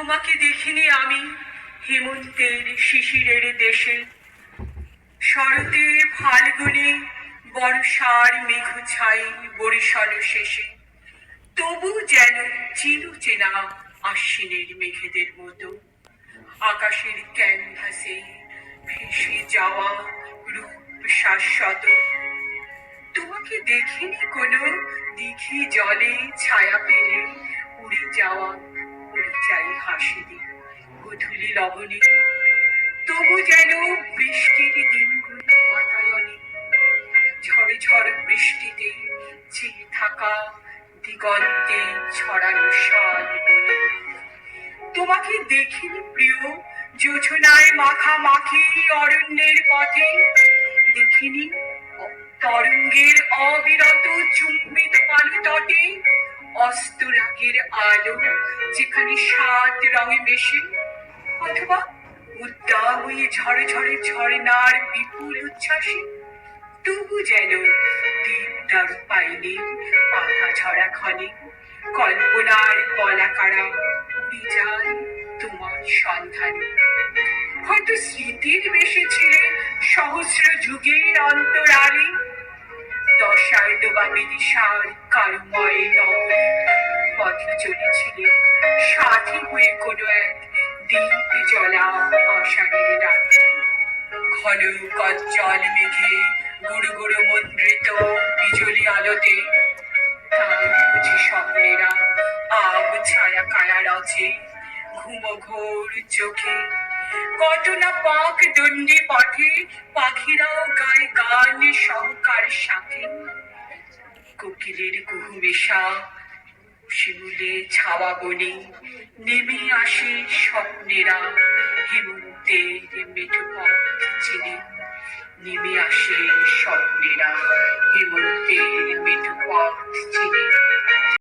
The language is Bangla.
তোমাকে দেখিনি আমি, হেমন্তের শিশিরের দেশে। শরতে ফাল্গুনে বর্ষার মেঘ ছাই বরিশাল শেষে। তবু যেন চির চেনা আশ্বিনের মেঘেদের মতো। আকাশের ক্যানভাসে ভেসে যাওয়া রূপ শাশ্বত। তোমাকে দেখিনি কোনো দিঘি জলে ছায়া পেলে উড়ে যাওয়া উড়ে হাসি দিয়ে গধুলি লবণে। তবু যেন বৃষ্টির দিনগুলো বাতায়নে ঝড়ে ঝড় বৃষ্টিতে চেয়ে থাকা দিগন্তে ছড়ানো শাল বলে। তোমাকে দেখিনি প্রিয়, যোজনায় মাখা মাখি অরণ্যের পথে। দেখিনি তরঙ্গের অবিরত চুম্বিত বালু তটে অস্তরাগের আলো যেখানে সাত রঙে মেশে। অথবা উদ্দাম হয়ে ঝড়ে ঝড়ে ঝর্ণার বিপুল উচ্ছ্বাসে। তবু যেন দীপদার পাইনি পাতা ঝরা ক্ষণে কল্পনার কলাকারা উড়ে যায় তোমার সন্ধানে। হয়তো স্মৃতির বেশে ছিলে সহস্র যুগের অন্তরালে দশার্ধ বা বিদিশার কারুময় নগরী পথে চলেছিলে। সাথী হয়ে কোনো এক দ্বীপ জলা আষাঢ়ের রাত। ঘন কজ্জল মেঘে গুড়ু গুড়ু মন্দ্রিত বিজলি আলোতে স্বপ্নেরা আব ছায়া কায়া রচে ঘুম ঘোর চোখে। কত না পাক দণ্ডি পথে পাখিরাও গায়ে গান সহকার সাথে। কোকিলের কুহু মেশা শিমুলে ছাওয়া বনে নেমে আসে স্বপ্নেরা। হেমন্তের মেঠো পথ চিনে। নেমে আসে স্বপ্নেরা। হেমন্তের মেঠো পথ চিনে।